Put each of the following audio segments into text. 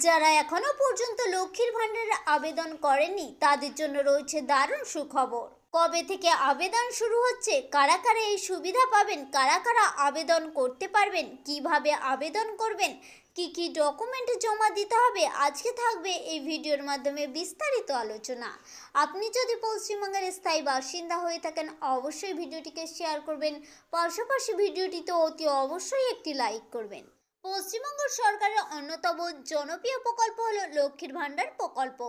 যারা এখনও পর্যন্ত লক্ষ্মীর ভাণ্ডারের আবেদন করেনি তাদের জন্য রয়েছে দারুণ সুখবর। কবে থেকে আবেদন শুরু হচ্ছে, কারা কারা এই সুবিধা পাবেন, কারা কারা আবেদন করতে পারবেন, কীভাবে আবেদন করবেন, কি কি ডকুমেন্ট জমা দিতে হবে, আজকে থাকবে এই ভিডিওর মাধ্যমে বিস্তারিত আলোচনা। আপনি যদি পশ্চিমবঙ্গের স্থায়ী বাসিন্দা হয়ে থাকেন, অবশ্যই ভিডিওটিকে শেয়ার করবেন, পাশাপাশি ভিডিওটিতে অতি অবশ্যই একটি লাইক করবেন। পশ্চিমবঙ্গ সরকারের অন্যতম জনপ্রিয় প্রকল্প হল লক্ষ্মীর ভাণ্ডার প্রকল্প।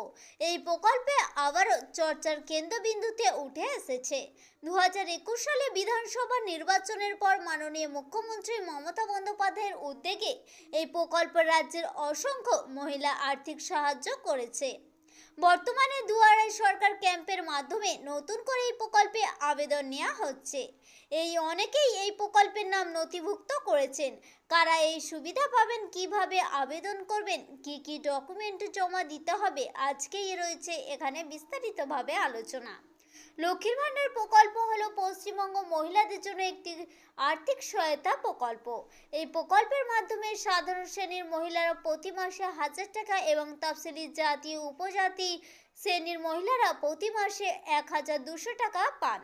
এই প্রকল্পে আবারও চর্চার কেন্দ্রবিন্দুতে উঠে এসেছে। দু হাজার একুশ সালে বিধানসভা নির্বাচনের পর মাননীয় মুখ্যমন্ত্রী মমতা বন্দ্যোপাধ্যায়ের উদ্যোগে এই প্রকল্প রাজ্যের অসংখ্য মহিলা আর্থিক সাহায্য করেছে। বর্তমানে দুয়ারাই সরকার ক্যাম্পের মাধ্যমে নতুন করে এই প্রকল্পে আবেদন নেওয়া হচ্ছে। এই অনেকেই এই প্রকল্পের নাম নথিভুক্ত করেছেন। কারা এই সুবিধা পাবেন, কীভাবে আবেদন করবেন, কি কি ডকুমেন্ট জমা দিতে হবে, আজকেই রয়েছে এখানে বিস্তারিতভাবে আলোচনা। লক্ষ্মীর ভাণ্ডার প্রকল্প হলো পশ্চিমবঙ্গ মহিলাদের জন্য একটি আর্থিক সহায়তা প্রকল্প। এই প্রকল্পের মাধ্যমে সাধারণ শ্রেণির মহিলারা প্রতি মাসে হাজার টাকা এবং তফসিলি জাতি, উপজাতি শ্রেণির মহিলারা প্রতি মাসে এক হাজার দুশো টাকা পান।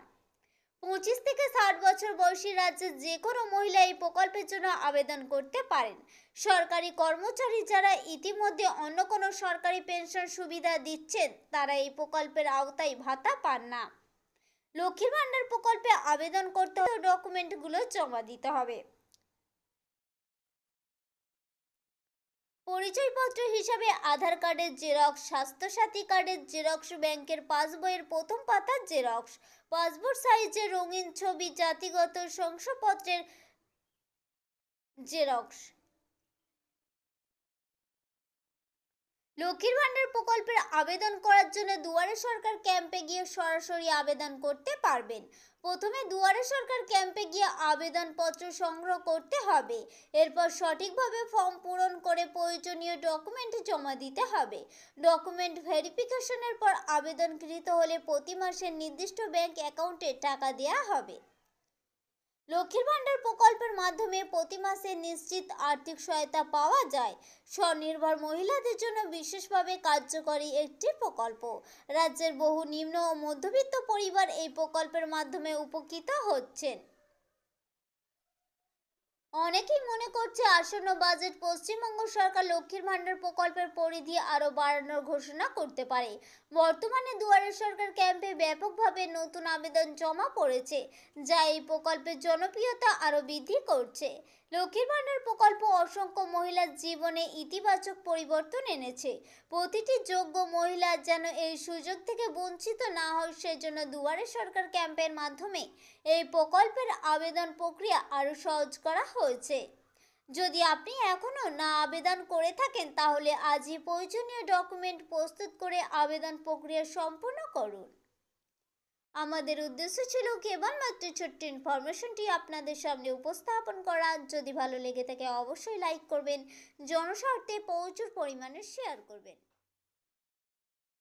পঁচিশ থেকে ষাট বছর বয়সী রাজ্যের যে কোনো মহিলা এই প্রকল্পের জন্য আবেদন করতে পারেন। সরকারি কর্মচারী যারা ইতিমধ্যে অন্য কোনো সরকারি পেনশন সুবিধা দিচ্ছেন, তারা এই প্রকল্পের আওতায় ভাতা পান না। লক্ষ্মীর ভাণ্ডার প্রকল্পে আবেদন করতে ডকুমেন্টগুলো জমা দিতে হবে। পরিচয়পত্র হিসাবে আধার কার্ডের জেরক্স, স্বাস্থ্যসাথী কার্ডের জেরক্স, ব্যাংকের পাসবইয়ের প্রথম পাতার জেরক্স, পাসপোর্ট সাইজের রঙিন ছবি, জাতিগত শংসাপত্রের জেরক্স। লক্ষ্মীর ভাণ্ডার প্রকল্পের আবেদন করার জন্য দুয়ারে সরকার ক্যাম্পে গিয়ে সরাসরি আবেদন করতে পারবেন। প্রথমে দুয়ারে সরকার ক্যাম্পে গিয়ে আবেদনপত্র সংগ্রহ করতে হবে। এরপর সঠিকভাবে ফর্ম পূরণ করে প্রয়োজনীয় ডকুমেন্ট জমা দিতে হবে। ডকুমেন্ট ভেরিফিকেশনের পর আবেদনকৃত হলে প্রতি মাসে নির্দিষ্ট ব্যাংক অ্যাকাউন্টে টাকা দেওয়া হবে। লক্ষ্মীর ভাণ্ডার প্রকল্পের মাধ্যমে প্রতি মাসে নিশ্চিত আর্থিক সহায়তা পাওয়া যায়। স্বনির্ভর মহিলাদের জন্য বিশেষভাবে কার্যকরী একটি প্রকল্প। রাজ্যের বহু নিম্ন ও মধ্যবিত্ত পরিবার এই প্রকল্পের মাধ্যমে উপকৃত হচ্ছেন। অনেকেই মনে করছে আসন্ন বাজেট পশ্চিমবঙ্গ সরকার লক্ষ্মীর ভাণ্ডার প্রকল্পের পরিধি আরও বাড়ানোর ঘোষণা করতে পারে। বর্তমানে দুয়ারে সরকার ক্যাম্পে ব্যাপকভাবে নতুন আবেদন জমা পড়েছে, যা এই প্রকল্পের জনপ্রিয়তা আরও বৃদ্ধি করছে। লক্ষ্মীর ভাণ্ডার প্রকল্প অসংখ্য মহিলার জীবনে ইতিবাচক পরিবর্তন এনেছে। প্রতিটি যোগ্য মহিলা যেন এই সুযোগ থেকে বঞ্চিত না হয়, সেজন্য দুয়ারে সরকার ক্যাম্পের মাধ্যমে এই প্রকল্পের আবেদন প্রক্রিয়া আরও সহজ করা হয়েছে। যদি আপনি এখনও না আবেদন করে থাকেন, তাহলে আজই প্রয়োজনীয় ডকুমেন্ট প্রস্তুত করে আবেদন প্রক্রিয়া সম্পূর্ণ করুন। আমাদের উদ্দেশ্য ছিল কেবলমাত্র ছোট্ট ইনফরমেশনটি আপনাদের সামনে উপস্থাপন করা। যদি ভালো লেগে থাকে, অবশ্যই লাইক করবেন, জনস্বার্থে প্রচুর পরিমাণে শেয়ার করবেন।